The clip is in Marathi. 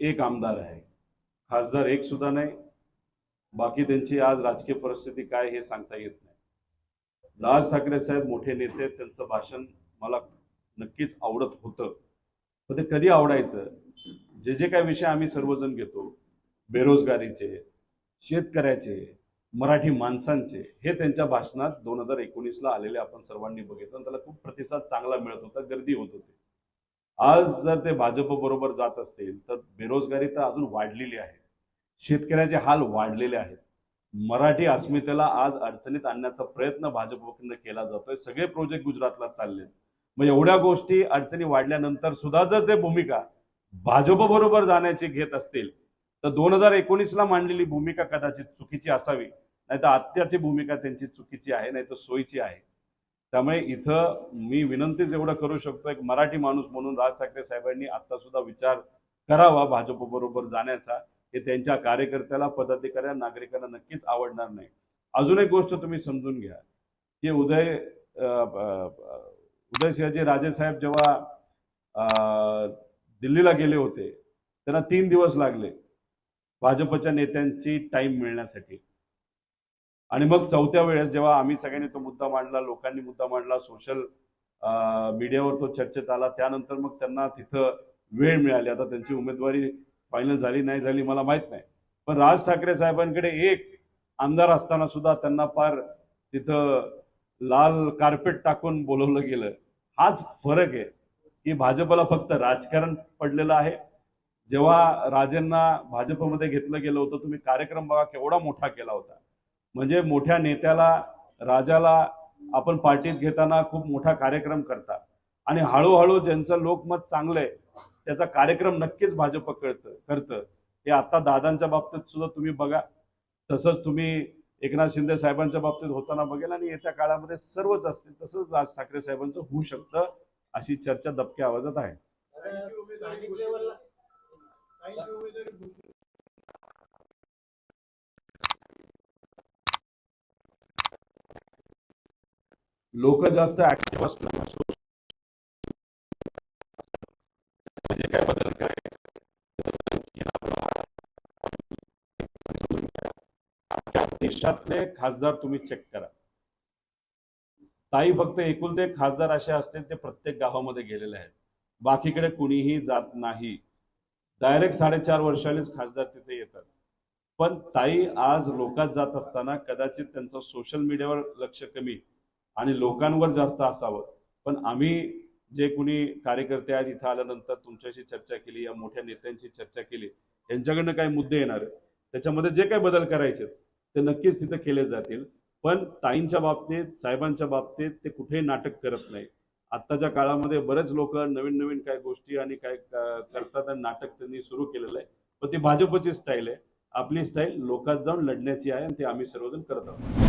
एक आमदार आहे. खासदार एक सुद्धा नाही. बाकी त्यांची आज राजकीय परिस्थिती काय हे सांगता येत नाही. राज ठाकरे साहेब मोठे नेते त्यांचं भाषण मला नक्कीच आवडत होतं. पण ते कधी आवडायचं? जे जे काही विषय आम्ही सर्वजण घेतो. बेरोजगारीचे शेतकऱ्याचे मराठी माणसांचे हे त्यांच्या भाषणात दोन हजार एकोणीसला आलेले आपण सर्वांनी बघितलं आणि त्याला खूप प्रतिसाद चांगला मिळत होता. गर्दी होत होती. आज जर ते भाजप बरोबर जात असतील तर बेरोजगारी तर अजून वाढलेली आहे. शेतकऱ्याचे हाल वाढलेले आहेत. मराठी अस्मितेला आज अडचणीत आणण्याचा प्रयत्न भाजपकडनं केला जातोय. सगळे प्रोजेक्ट गुजरातला चालले मग एवढ्या गोष्टी अडचणी वाढल्यानंतर सुद्धा जर ते भूमिका भाजप बरोबर जाण्याची घेत असतील तर दोन हजार एकोणीसला मांडलेली भूमिका कदाचित चुकीची असावी नाही तर आत्ताची भूमिका त्यांची चुकीची आहे नाही तर सोयीची आहे. त्यामुळे इथं मी विनंतीच एवढं करू शकतो एक मराठी माणूस म्हणून राज ठाकरे साहेबांनी आता सुद्धा विचार करावा भाजप बरोबर जाण्याचा. हे त्यांच्या कार्यकर्त्याला पदाधिकाऱ्या नागरिकांना नक्कीच आवडणार नाही. अजून एक गोष्ट तुम्ही समजून घ्या. की उदय उदय सिंहजी राजे साहेब जेव्हा दिल्लीला गेले होते त्यांना तीन दिवस लागले भाजपच्या नेत्यांची टाइम मिळण्यासाठी. आणि मग चौथ्या वेळेस जेव्हा आम्ही सगळ्यांनी तो मुद्दा मांडला लोकांनी मुद्दा मांडला सोशल मीडियावर तो चर्चेत आला त्यानंतर मग त्यांना तिथं वेळ मिळाली. आता त्यांची उमेदवारी फायनल झाली नाही झाली मला माहीत नाही. पण राज ठाकरे साहेबांकडे एक आमदार असताना सुद्धा त्यांना फार तिथं लाल कार्पेट टाकून बोलवलं गेलं. हाच फरक आहे की भाजपला फक्त राजकारण पडलेलं आहे. जेव्हा राजेंना भाजपमध्ये घेतलं गेलं होतं तुम्ही कार्यक्रम बघा केवढा मोठा केला होता. म्हणजे मोठ्या नेत्याला राजाला आपण पार्टीत घेताना खूप मोठा कार्यक्रम करता. आणि हळूहळू ज्यांचं लोकमत चांगलं आहे त्याचा कार्यक्रम नक्कीच भाजप कळतं करतं. हे आता दादांच्या बाबतीत सुद्धा तुम्ही बघा. तसंच तुम्ही एकनाथ शिंदे साहेबांच्या बाबतीत होताना बघेल आणि येत्या काळामध्ये सर्वच असतील तसंच राज ठाकरे साहेबांचं होऊ शकतं अशी चर्चा दबक्या आवाजात आहे. लोक जास्त ऍक्टिव्ह असणार म्हणजे काय बदल करायचे देशातले खासदार तुम्ही चेक करा. ताई फक्त एकुलते खासदार असे असतील ते प्रत्येक गावामध्ये गेलेले आहेत. बाकीकडे कुणीही जात नाही. डायरेक्ट साडेचार वर्षानेच खासदार तिथे येतात. पण ताई आज लोकात जात असताना कदाचित त्यांचं सोशल मीडियावर लक्ष कमी आणि लोकांवर जास्त असावं. पण आम्ही जे कुणी कार्यकर्ते आहेत इथं आल्यानंतर तुमच्याशी चर्चा केली या मोठ्या नेत्यांशी चर्चा केली यांच्याकडनं काही मुद्दे येणार त्याच्यामध्ये जे काही बदल करायचे ते नक्कीच तिथं केले जातील. पण ताईंच्या बाबतीत साहेबांच्या बाबतीत ते कुठेही नाटक करत नाही. आत्ताच्या काळामध्ये बरेच लोक नवीन नवीन काय गोष्टी आणि काय करतात आणि नाटक त्यांनी सुरू केलेलं आहे. पण ती भाजपची स्टाईल आहे. आपली स्टाईल लोकात जाऊन लढण्याची आहे आणि ते आम्ही सर्वजण करत आहोत.